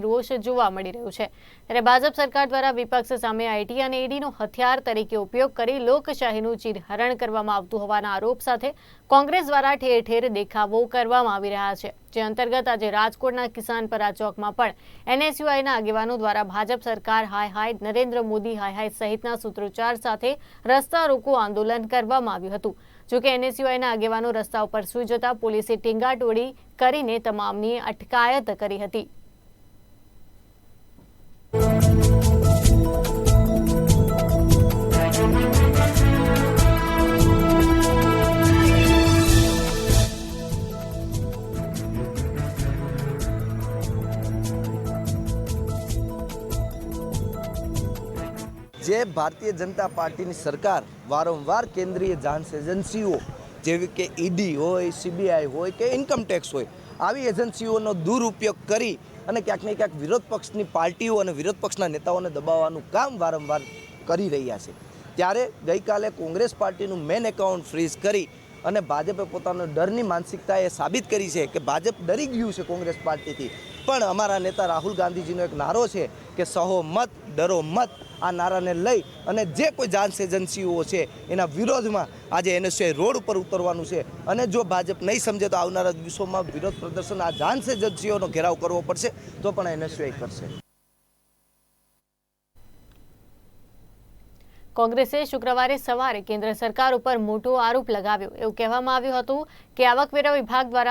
રોષ જોવા મળી રહ્યો છે. ત્યારે ભાજપ સરકાર દ્વારા વિપક્ષ સામે આઈટી અને ઈડીનો હથિયાર તરીકે ઉપયોગ કરી લોકશાહીનું ચીરહરણ કરવામાં આવતું હોવાના આરોપ સાથે કોંગ્રેસ દ્વારા ઠેર ઠેર દેખાવો કરવામાં આવી રહ્યા છે. જે અંતર્ગત આજે રાજકોટના કિસાનપરા ચોકમાં પણ એનએસયુઆઈના આગેવાનો દ્વારા ભાજપ સરકાર હાય હાય, નરેન્દ્ર મોદી હાય હાય સહિતના સૂત્રોચ્ચાર સાથે રસ્તા રોકો આંદોલન કરવામાં આવ્યું હતું. જોકે એનએસયુઆઈના આગેવાનો રસ્તા ઉપર સૂઈ જતા પોલીસે ટીંગાટોળી કરીને તમામની અટકાયત કરી હતી. જે ભારતીય જનતા પાર્ટીની સરકાર વારંવાર કેન્દ્રીય જાંચ એજન્સીઓ, જેવી કે ઈડી હોય, સીબીઆઈ હોય કે ઇન્કમટેક્સ હોય, આવી એજન્સીઓનો દુરુપયોગ કરી અને ક્યાંક ને ક્યાંક વિરોધ પક્ષની પાર્ટીઓ અને વિરોધ પક્ષના નેતાઓને દબાવવાનું કામ વારંવાર કરી રહ્યા છે. ત્યારે ગઈકાલે કોંગ્રેસ પાર્ટીનું મેન એકાઉન્ટ ફ્રીઝ કરી અને ભાજપે પોતાનો ડરની માનસિકતા એ સાબિત કરી છે કે ભાજપ ડરી ગયું છે કોંગ્રેસ પાર્ટીથી. પણ અમારા નેતા રાહુલ ગાંધીજીનો એક નારો છે કે સહો મત, ડરો મત, આ નારાને લઈ અને જે કોઈ જાન્સ એજન્સીઓ છે એના વિરોધમાં આજે એનએસએ રોડ ઉપર ઉતરવાનું છે. અને જો ભાજપ નહીં સમજે તો આવનારા દિવસોમાં વિરોધ પ્રદર્શન આ જાન્સ એજન્સીઓનો ઘેરાવ કરવો પડશે, તો પણ એનએસએ કરશે. કોંગ્રેસે શુક્રવારે સવારે કેન્દ્ર સરકાર ઉપર મોટો આરોપ લગાવ્યો. એવું કહેવામાં આવ્યું હતું કે આવકવેરા વિભાગ દ્વારા